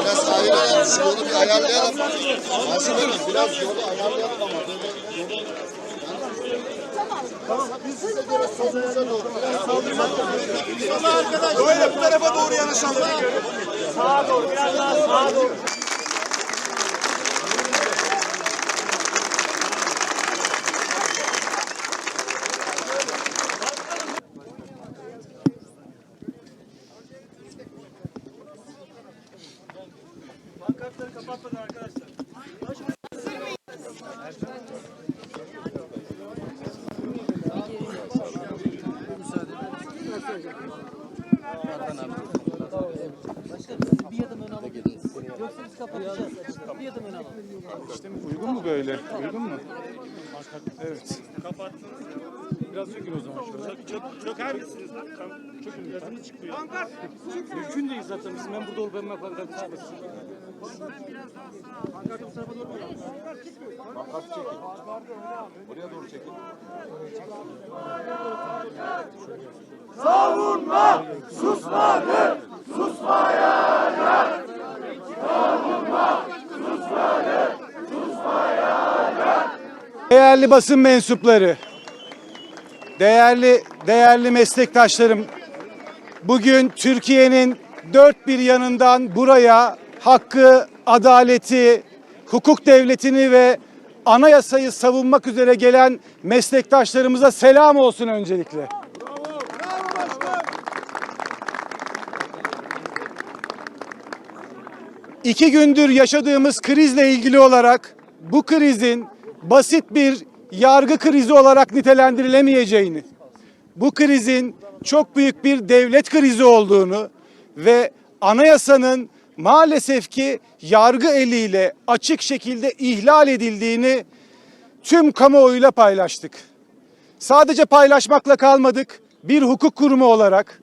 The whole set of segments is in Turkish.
Biraz ayarlayalım. Yolu bir ayarlayalım. Nasıl verin? Biraz yolu ayarlayalım ama. Böyle bu tarafa doğru yanaşalım sağa doğru, biraz daha sağa doğru. Pankartları kapatmadan arkadaşlar. Müsaade. Hakan abi. Uygun mu böyle? Uygun mu? Evet. Biraz çekin o zaman şöyle. Çok, çöker misiniz? Çökün yazını çıkıyor. Mümkün değil zaten. Bizim hem burada olup hem pankartı çıkmasın. Değerli basın mensupları, değerli değerli meslektaşlarım, bugün Türkiye'nin dört bir yanından buraya hakkı, adaleti, hukuk devletini ve anayasayı savunmak üzere gelen meslektaşlarımıza selam olsun öncelikle. İki gündür yaşadığımız krizle ilgili olarak bu krizin basit bir yargı krizi olarak nitelendirilemeyeceğini, bu krizin çok büyük bir devlet krizi olduğunu ve anayasanın maalesef ki yargı eliyle açık şekilde ihlal edildiğini tüm kamuoyuyla paylaştık. Sadece paylaşmakla kalmadık. Bir hukuk kurumu olarak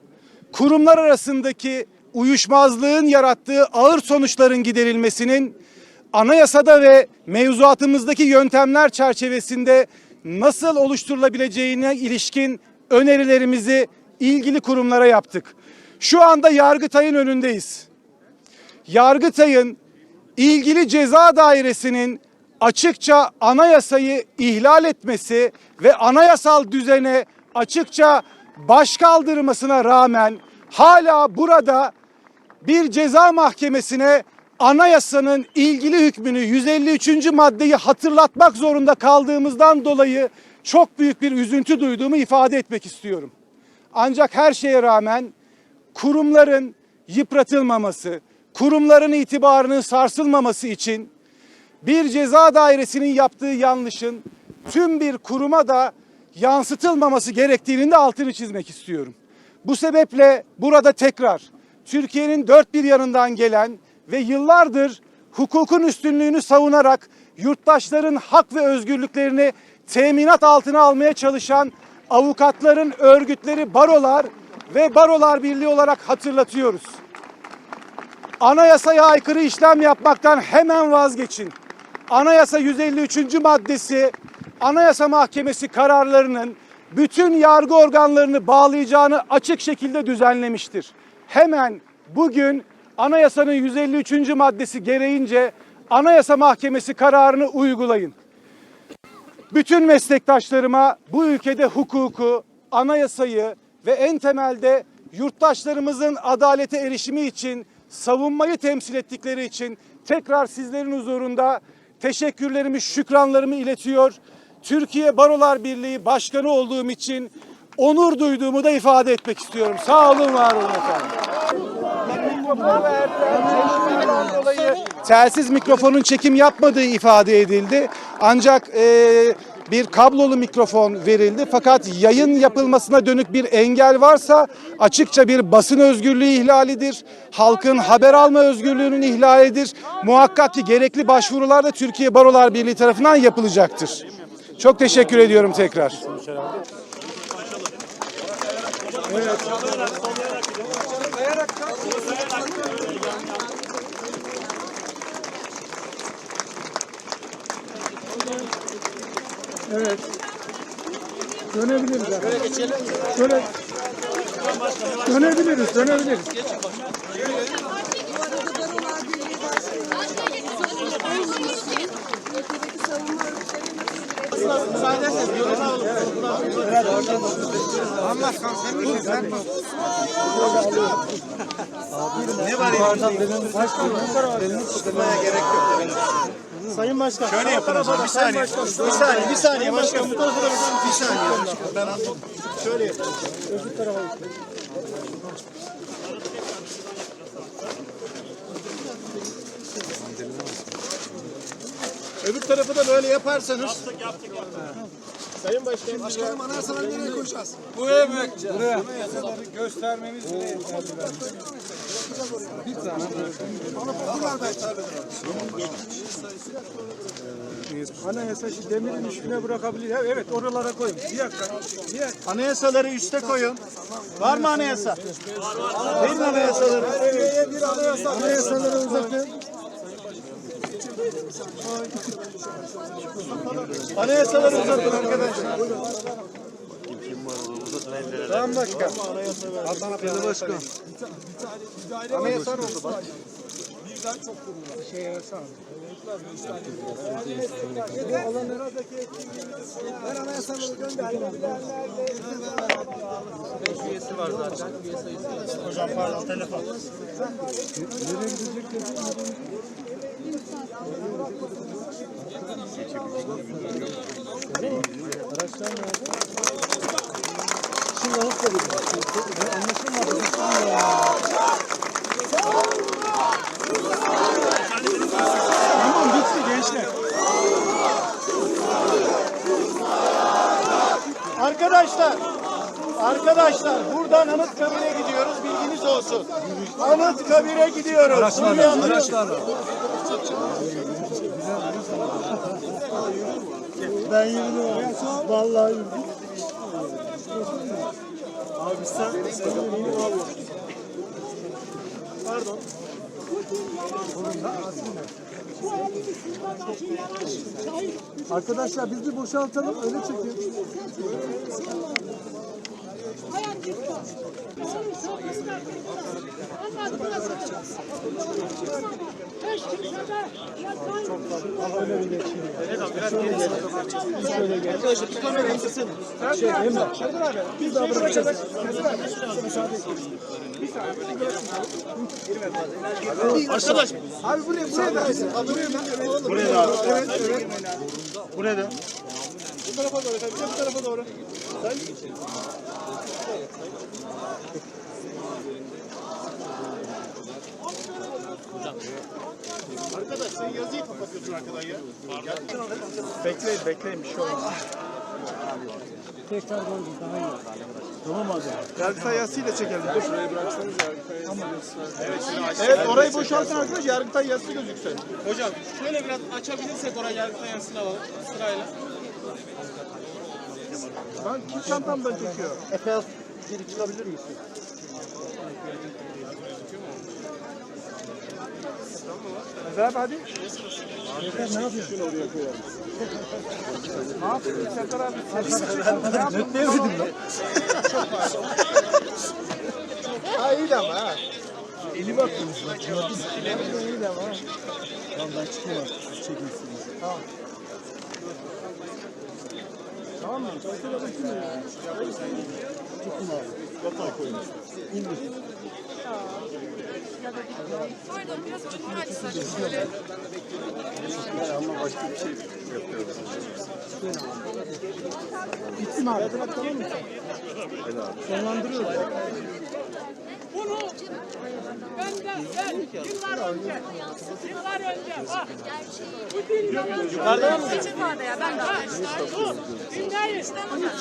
kurumlar arasındaki uyuşmazlığın yarattığı ağır sonuçların giderilmesinin anayasada ve mevzuatımızdaki yöntemler çerçevesinde nasıl oluşturulabileceğine ilişkin önerilerimizi ilgili kurumlara yaptık. Şu anda Yargıtay'ın önündeyiz. Yargıtay'ın ilgili ceza dairesinin açıkça anayasayı ihlal etmesi ve anayasal düzene açıkça baş kaldırmasına rağmen hala burada bir ceza mahkemesine anayasanın ilgili hükmünü 153. maddeyi hatırlatmak zorunda kaldığımızdan dolayı çok büyük bir üzüntü duyduğumu ifade etmek istiyorum. Ancak her şeye rağmen kurumların yıpratılmaması, kurumların itibarının sarsılmaması için bir ceza dairesinin yaptığı yanlışın tüm bir kuruma da yansıtılmaması gerektiğinin de altını çizmek istiyorum. Bu sebeple burada tekrar Türkiye'nin dört bir yanından gelen ve yıllardır hukukun üstünlüğünü savunarak yurttaşların hak ve özgürlüklerini teminat altına almaya çalışan avukatların örgütleri barolar ve barolar birliği olarak hatırlatıyoruz. Anayasaya aykırı işlem yapmaktan hemen vazgeçin. Anayasa 153. maddesi Anayasa Mahkemesi kararlarının bütün yargı organlarını bağlayacağını açık şekilde düzenlemiştir. Hemen bugün anayasanın 153. maddesi gereğince Anayasa Mahkemesi kararını uygulayın. Bütün meslektaşlarıma bu ülkede hukuku, anayasayı ve en temelde yurttaşlarımızın adalete erişimi için savunmayı temsil ettikleri için tekrar sizlerin huzurunda teşekkürlerimi, şükranlarımı iletiyor. Türkiye Barolar Birliği Başkanı olduğum için onur duyduğumu da ifade etmek istiyorum. Sağ olun, var olun efendim. Mikrofon verdiler. Çeşitlerden dolayı telsiz mikrofonun çekim yapmadığı ifade edildi. Ancak e, bir kablolu mikrofon verildi. Fakat yayın yapılmasına dönük bir engel varsa açıkça bir basın özgürlüğü ihlalidir. Halkın haber alma özgürlüğünün ihlalidir. Muhakkak ki gerekli başvurular da Türkiye Barolar Birliği tarafından yapılacaktır. Çok teşekkür ediyorum tekrar. Evet. Sayarak. Evet. Dönebiliriz. Şöyle geçelim. Şöyle dönebiliriz, dönebiliriz. Geçin Sayın Başkan. Şöyle yapalım. Bir saniye. Bir saniye, bir saniye başkan. Bir saniye. Ben anladım. Şöyle yapalım. Öbür tarafa Öbür tarafı da böyle yaparsanız. Yaptık yaptık. Sayın Başkanım. Başkanım anayasalar nereye koyacağız? Buraya mı? Buraya. Göstermemiz bile Anayasa şu demirin üstüne bırakabilir. Evet oralara koyun. Bir dakika. Bir dakika. Anayasaları üste koyun. Var mı anayasa? Verin anayasaları. Bir anayasa. Anayasaları uzatın. Anayasaları uzatın arkadaşlar. Tamam başkan. Adana Başkan. Anayasa oldu bak. Ben anayasaları gönderdim. Hocam pardon telefon. Tamam bitti gençler. Arkadaşlar, arkadaşlar buradan Anıtkabir'e gidiyoruz bilginiz olsun. Anıtkabir'e gidiyoruz. Araçlarla. Ben yürüdüm. Vallahi yürüdüm. Abi sen, sen yürüdün abi. Pardon. Arkadaşlar biz bir boşaltalım öyle çekin. Şey, Emre. Biz daha bırakacağız. Arkadaş Abi buraya buraya da. buraya da. Evet, evet. Buraya da. Bu tarafa doğru, tabii bu tarafa doğru. Sen arkadan ya. Bekleyin bekleyin bir şey olmaz. Tekrar koydum daha iyi. Tamam abi. Yargıtay yazısıyla çekelim. Dur şurayı bıraksanız Yargıtay Evet, evet orayı boşaltın arkadaş Yargıtay yazısı gözüksün. Hocam şöyle biraz açabilirsek orayı yargıtay yansın alalım sırayla. Ben bu çantamdan çekiyor. Efe geri çıkabilir misin? Efe abi hadi. Efe ne yapıyorsun? Ne yapıyorsun Serdar abi? Ne demedim lan? Ha iyi de ama ha. Eli baktınız bak. Gördün mü? İyi de ama. Tamam ben çıkıyorum artık. Siz çekinsiniz. Tamam. Tamam mı? Çocuklar bakın ya. Çıkın abi. Yatağa koyun. İndir. Pardon biraz önünü açsak şöyle. Ama başka bir şey yapıyoruz. Bitti mi abi? Sonlandırıyoruz. Bunu benden ben yıllar önce yıllar önce bak bütün Yukarıda mı? Peçetade ya ben de. Dinleyin.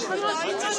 Şurada ayınlar